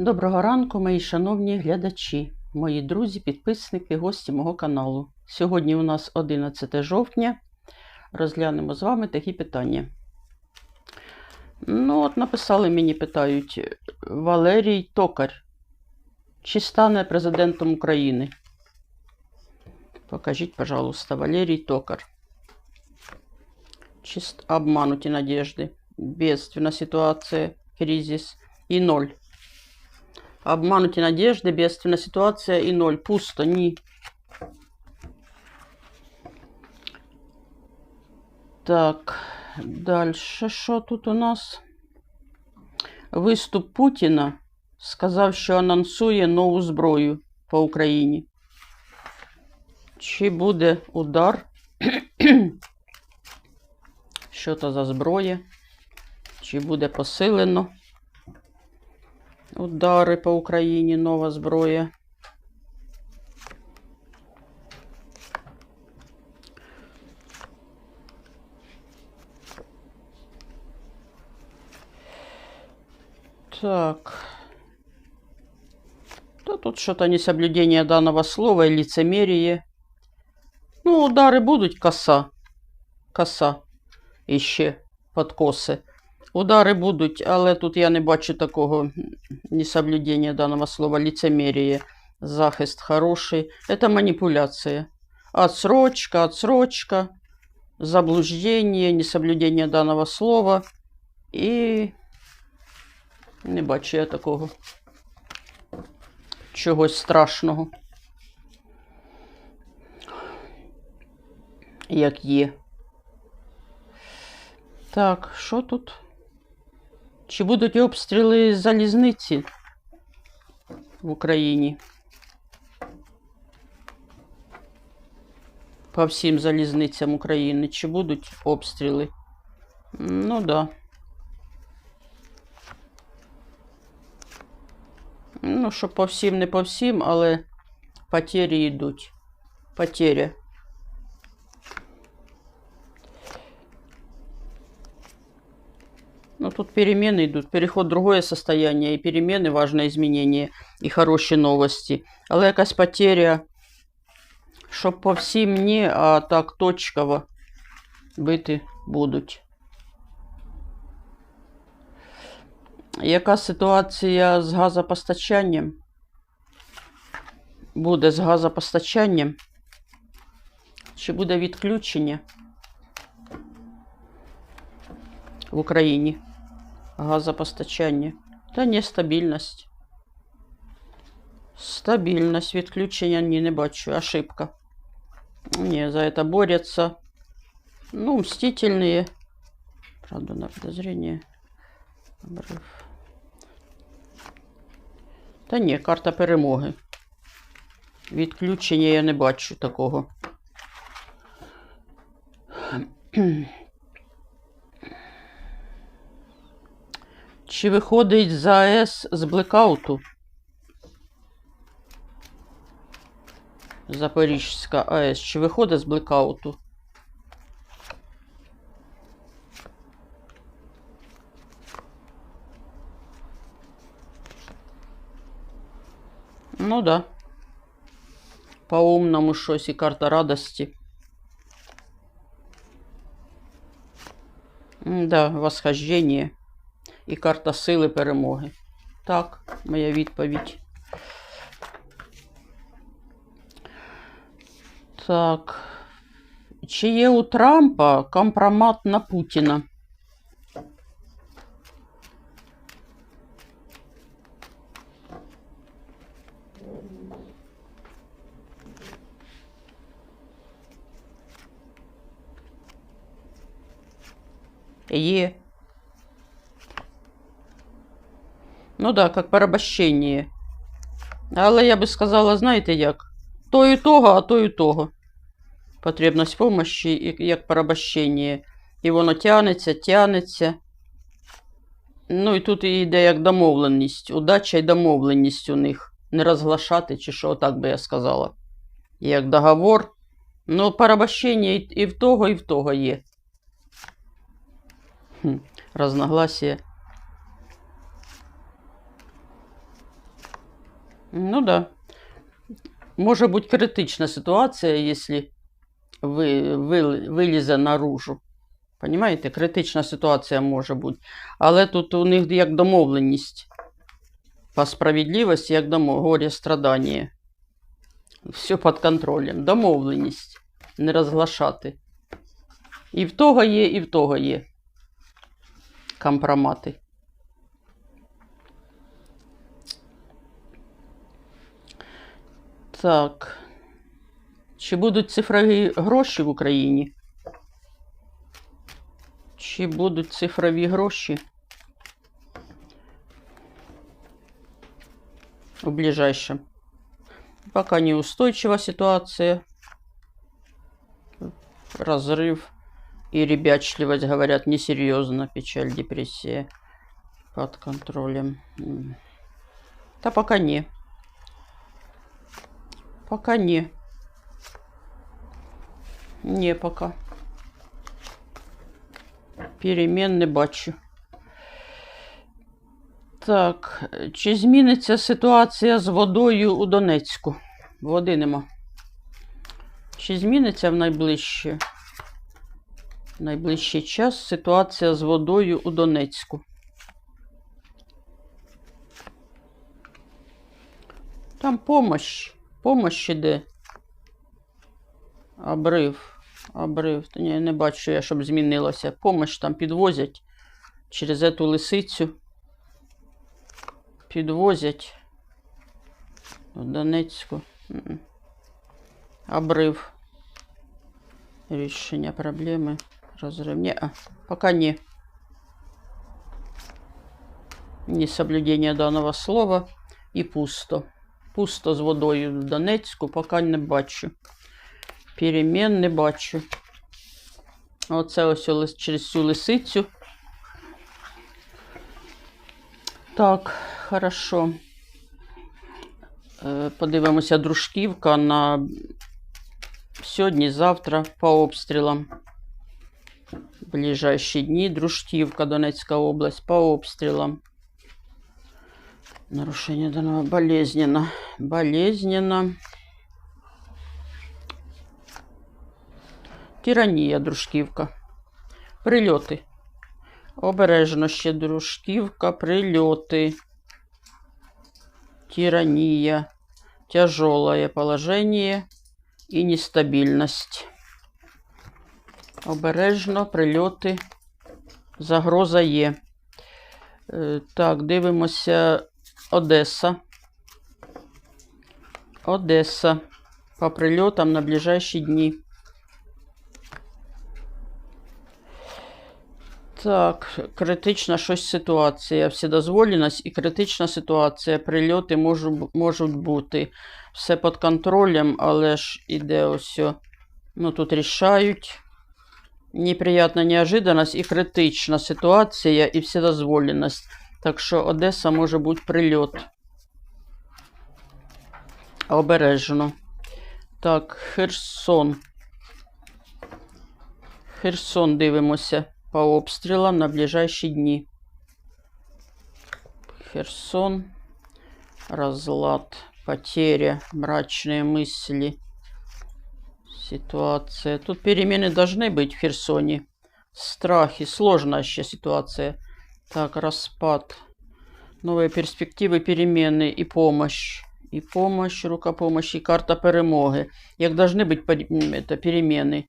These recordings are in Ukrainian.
Доброго ранку, мої шановні глядачі, мої друзі, підписники, гості мого каналу. Сьогодні у нас 11 жовтня. Розглянемо з вами такі питання. Ну, от написали мені, питають, Валерій Токар. Чи стане президентом України? Покажіть, пожалуйста, Валерій Токар. Чист обмануті надежды. Бедственная ситуация, кризис и ноль. Обмануті надежди, бедственна ситуація і ноль. Пусто, ні. Так, далі що тут у нас? Виступ Путіна сказав, що анонсує нову зброю по Україні. Чи буде удар? Що то за зброя? Чи буде посилено? Удари по Україні, нова зброя. Так. Да тут что-то несоблюдение данного слова и лицемерие. Ну, удари будуть коса. Коса. Іще подкоси. Удари будуть, але тут я не бачу такого несоблюдения данного слова лицемерие. Захист хороший. Это манипуляция. Отсрочка, отсрочка, заблуждение, несоблюдение данного слова. І не бачу я такого чогось страшного. Як є. Так, що тут? Чи будуть обстріли залізниці в Україні? По всім залізницям України. Чи будуть обстріли? Ну да. Ну, що по всім, не по всім, але потері йдуть. Потеря. Тут перемены идут, переход в другое состояние, и перемены, важное изменение, і хороші новості. Але якась потеря, щоб по всім ні, а так точково бити будуть. Яка ситуація з газопостачанням? Буде з газопостачанням? Чи буде відключення в Україні? Газопостачання. Та нестабільність. Стабільність. Відключення ні, не бачу. Ошибка. Не, за это борются. Ну, мстительные. Правда, на подозрение. Обрив. Та ні, карта перемоги. Відключення я не бачу такого. Чи виходить за АЕС з блекауту? Запорізька АЕС. Чи виходить з блекауту? Ну да. По-умному щось і карта радості. Да, восхождення і карта сили перемоги. Так, моя відповідь. Так. Чи є у Трампа компромат на Путіна? Є. Ну да, як порабощення. Але я би сказала, знаєте як? То і того, а то і того. Потребність помощі, як порабощення. І воно тянеться, тянеться. Ну і тут йде як домовленість. Удача і домовленість у них. Не розглашати, чи що, так би я сказала. Як договор. Ну, порабощення і, в того, і в того є. Хм, разногласия. Ну да. Може бути критична ситуація, якщо ви, ви, вилізе наружу. Понимаєте? Критична ситуація може бути. Але тут у них як домовленість. По справедливості, як домо... горе страдання. Все під контролем. Домовленість. Не розглашати. І в того є, і в того є. Компромати. Так. Чи будуть цифрові гроші в Україні? Чи будуть цифрові гроші? В ближайшем. Пока неустойчива ситуация. Разрыв и ребячливость, говорят, несерьезно. Печаль, депрессия под контролем. М. Да пока не. Пока не. Не пока. Перемен не бачу. Так, чи зміниться ситуація з водою у Донецьку? Води нема. Чи зміниться в найближче, в найближчий час ситуація з водою у Донецьку? Там помощь. Помощь іде. Обрив. Обрив. Та ні, не бачу я, щоб змінилося. Помощь там підвозять через эту лисицю. Підвозять в Донецьку. Обрив. Рішення проблеми. Розрив. Ні, а, пока не. Ні соблюдення даного слова і пусто. Пусто з водою в Донецьку, поки не бачу. Перемен не бачу. Оце ось через цю лисицю. Так, хорошо. Е, Подивимося дружківка на сьогодні, завтра по обстрілам. Ближайші дні. Дружківка, Донецька область по обстрілам. Нарушение данного болезненно. Болезненно. Тиранія, дружківка. Прильоти. Обережно ще дружківка, прильоти. Тирания. Тяжелое положение и нестабильность. Обережно, прильоти. Загроза є. Е, Так, дивимося Одеса. Одеса. По прильотам на ближайші дні. Так, критична щось ситуація. Вседозволеність і критична ситуація. Прильоти можу, можуть бути. Все під контролем, але ж іде ось. Ну, тут рішають. Неприятна неожиданность і критична ситуація, і вседозволеність. Так що Одеса може бути прильот. Обережно. Так, Херсон. Херсон дивимося по обстрілам на ближайші дні. Херсон. Разлад. Потеря. Мрачные мысли. Ситуация. Тут перемены должны быть в Херсоне. Страхи. Сложная еще ситуация. Так, распад. Новые перспективы, перемены и помощь. И помощь, рука помощи, и карта перемоги. Як должны быть пер- м, это, перемены.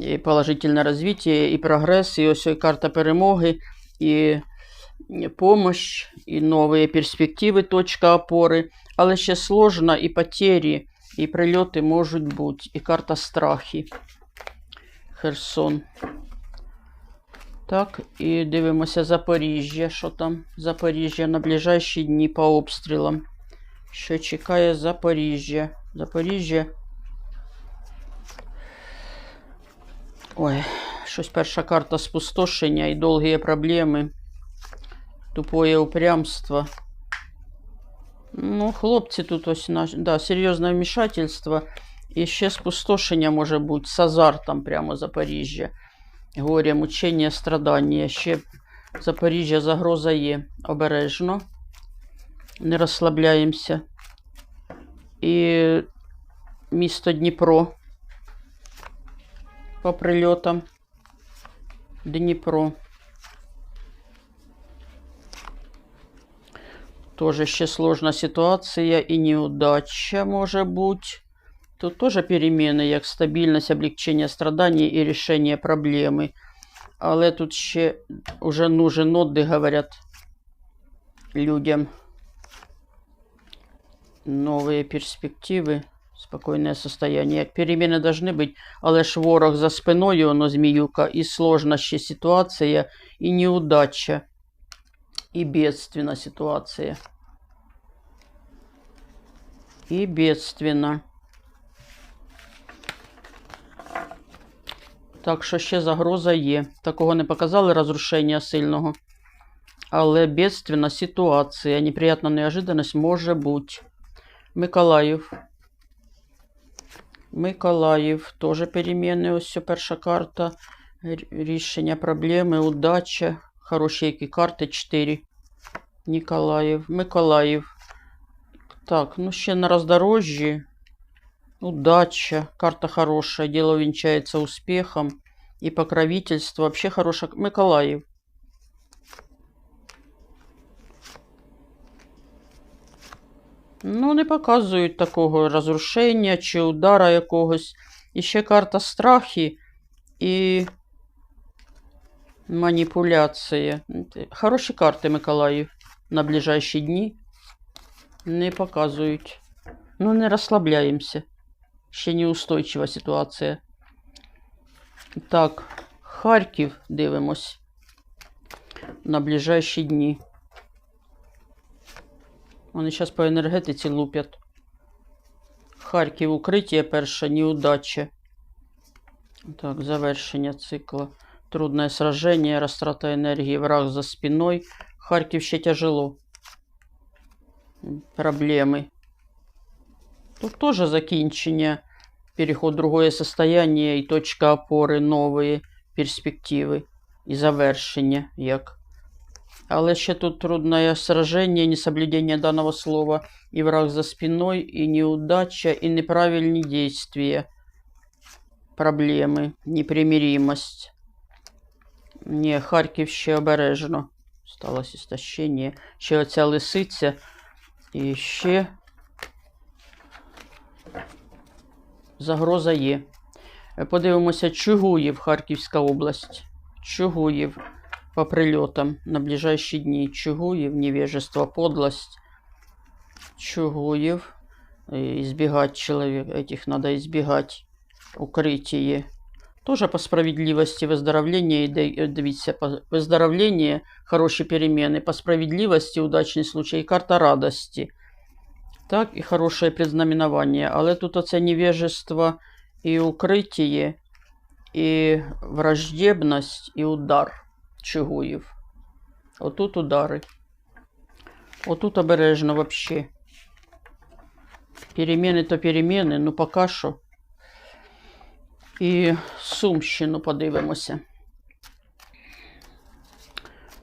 І положительне розвиття, і прогрес, і ось і карта перемоги, і і помощь, і нові перспективи, точка опори. Але ще сложно, і потері, і прильоти можуть бути, і карта страхи. Херсон. Так, і дивимося Запоріжжя. Що там? Запоріжжя на ближайші дні по обстрілам. Що чекає Запоріжжя? Запоріжжя. Ой, щось перша карта спустошення і довгі проблеми. Тупое упрямство. Ну, хлопці тут ось да, серйозне вмішательство. І ще спустошення може бути з азартом прямо Запоріжжя. Горе, мучення, страдання. Ще Запоріжжя загроза є. Обережно. Не розслабляємося. і місто Дніпро. По прильотам. Дніпро. Тоже ще сложна ситуація і неудача може бути. Тут тоже перемены, як стабільність, облегчення страданий і рішення проблеми. Але тут ще уже нужен отдых, говорят людям. Новые перспективи, спокійне состояние. Як перемены должны бути, але ж ворог за спиною, воно зміюка, і сложна ще ситуація, і неудача, і бедственна ситуація. І бедственна. Так що ще загроза є. Такого не показали розрушення сильного. Але бедственна ситуація, неприятна неожиданність може бути. Миколаїв. Миколаїв. Теж переміни. Ось перша карта. Рішення проблеми, удача. Хороші які карти. 4. Ніколаїв. Миколаїв. Так, ну ще на роздорожжі. Удача, карта хорошая, дело венчается успехом и покровительство. Вообще хорошая. Миколаїв. Ну, не показують такого розрушення чи удара якогось. І ще карта страхи і маніпуляція. Хороші карти Миколаїв на ближайші дні. Не показують. Ну, не розслабляємося. Ще неустойчива ситуація. Так, Харків дивимось на ближайші дні. Вони зараз по енергетиці лупять. Харків укриття перша, неудача. Так, завершення цикла. Трудное сражение, растрата энергии, враг за спиной. Харків ще тяжело. Проблеми. Тут тоже закінчення, переход в другое состояние і точка опори, нові перспективи і завершення, як. Але ще тут трудное сражение, несоблюдение данного слова, і враг за спиной, і неудача, і неправильні действия, проблеми, непримиримость. Ні, Харків ще обережно. Сталося істощення. Ще оця лисиця. І ще загроза є. Е, Подивимося, Чугуїв, Харківська область. Чугуїв по прильотам на ближайші дні. Чугуїв, невежество, подлость. Чугуїв. Э, Избегать человек, этих надо избегать. Укрытие. Тоже по справедливости выздоровления, и да- э, дивіться, по выздоровление, хороші перемены, по справедливости, удачний случай, карта радости. Так, і хороше предзнаменування. Але тут оце невежество і укриття, і враждебність, і удар Чугуїв. Отут удари. Отут обережно вообще. Переміни то переміни, ну поки що. І Сумщину подивимося.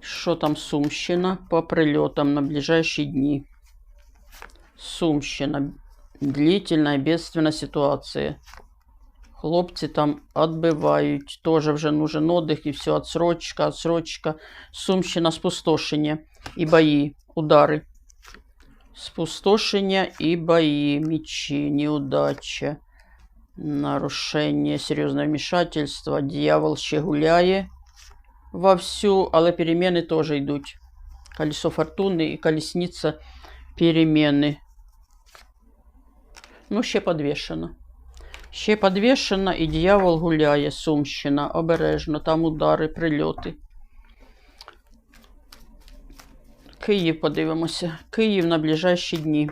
Що там Сумщина по прильотам на ближайші дні? Сумщина. Длительная бедственна ситуація. Хлопці там відбивають. Тоже вже нужен отдых і все. Отсрочка, отсрочка. Сумщина, спустошення і бої, удари. Спустошення і бої, мечі, неудача, нарушення, серйозне вмішательство. Дьявол ще гуляє вовсю, але переміни теж йдуть. Колесо фортуни і колесниця переміни. Ну, ще подвішено. Ще подвішено, і дьявол гуляє, Сумщина, обережно, там удари, прильоти. Київ подивимося. Київ на ближайші дні.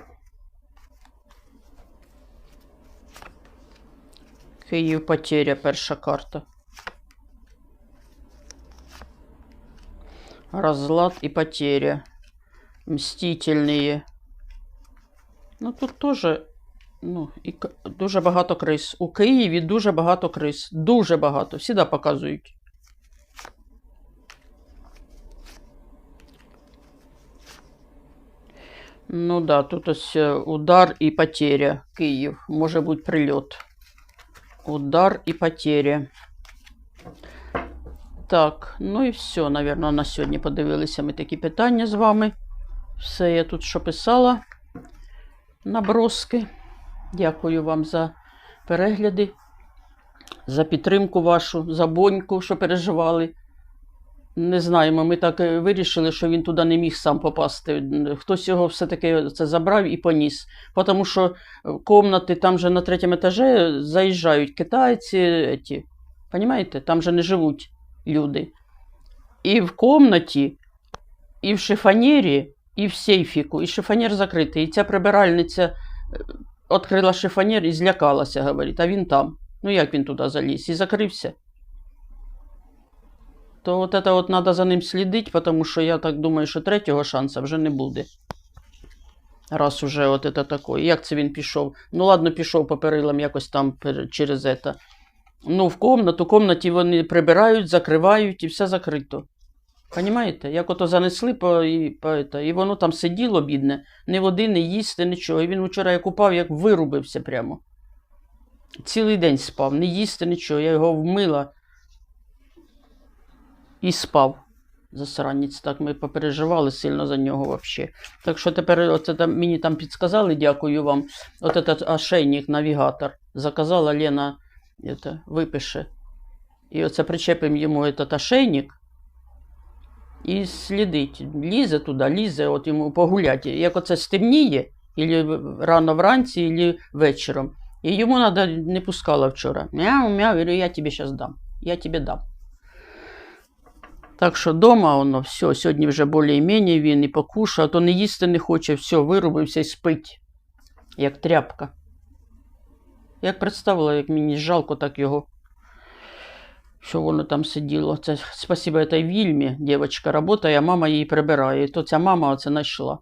Київ потеря, перша карта. Разлад и потеря. Мстительные. Ну тут теж ну, і дуже багато крис. У Києві дуже багато крис. Дуже багато. Всіда показують. Ну да, тут ось е, удар і потеря. Київ. Може бути прильот. Удар і потеря. Так, ну і все, напевно, на сьогодні подивилися ми такі питання з вами. Все я тут що писала. Наброски. Дякую вам за перегляди, за підтримку вашу, за боньку, що переживали. Не знаємо, ми так е, вирішили, що він туди не міг сам попасти. Хтось його все-таки це забрав і поніс. Тому що е, комнати там же на третьому етажі заїжджають китайці, еті, Понимаєте? Там же не живуть люди. І в комнаті, і в шифонєрі, і в сейфіку, і шифонєр закритий. І ця прибиральниця відкрила шифонєр і злякалася, говорить, а він там. Ну як він туди заліз? І закрився. То от це от треба за ним слідити, тому що я так думаю, що третього шансу вже не буде. Раз уже от це таке. Як це він пішов? Ну, ладно, пішов по перилам якось там через це. Ну, в комнату, в комнаті вони прибирають, закривають і все закрито. Понімаєте? Як ото занесли по, і, по, это, і воно там сиділо, бідне, ні води, ні їсти, нічого. І він вчора як упав, як вирубився прямо. Цілий день спав, не їсти, нічого. Я його вмила і спав. Засранець, так ми попереживали сильно за нього взагалі. Так що тепер оце там, мені там підсказали, дякую вам. От этот ошейник, навігатор. Заказала Лена, это, випише. І оце причепимо йому этот ошейник і слідить. Лізе туди, лізе, от йому погуляти. Як оце стемніє, ілі рано вранці, ілі вечором. І йому надо, не пускала вчора. Мяу, мяу, говорю, я тобі зараз дам. Я тобі дам. Так що вдома воно все, сьогодні вже більш-менш він і покушав, а то не їсти не хоче, все, вирубився і спить, як тряпка. Як представила, як мені жалко, так його. Що воно там сиділо. Це спасибо этой Вільмі, дівчинка працює, а мама її прибирає. І то ця мама оце знайшла.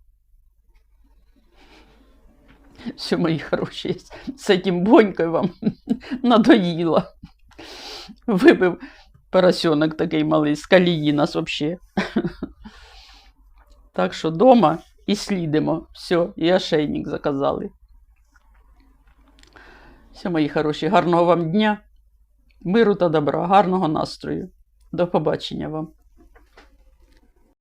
Все, мої хороші, з цим бонькою вам надоїло. Вибив поросенок такий малий, з колії нас взагалі. Так що дома і слідимо. Все, і ошейник заказали. Все, мої хороші, гарного вам дня, миру та добра, гарного настрою. До побачення вам.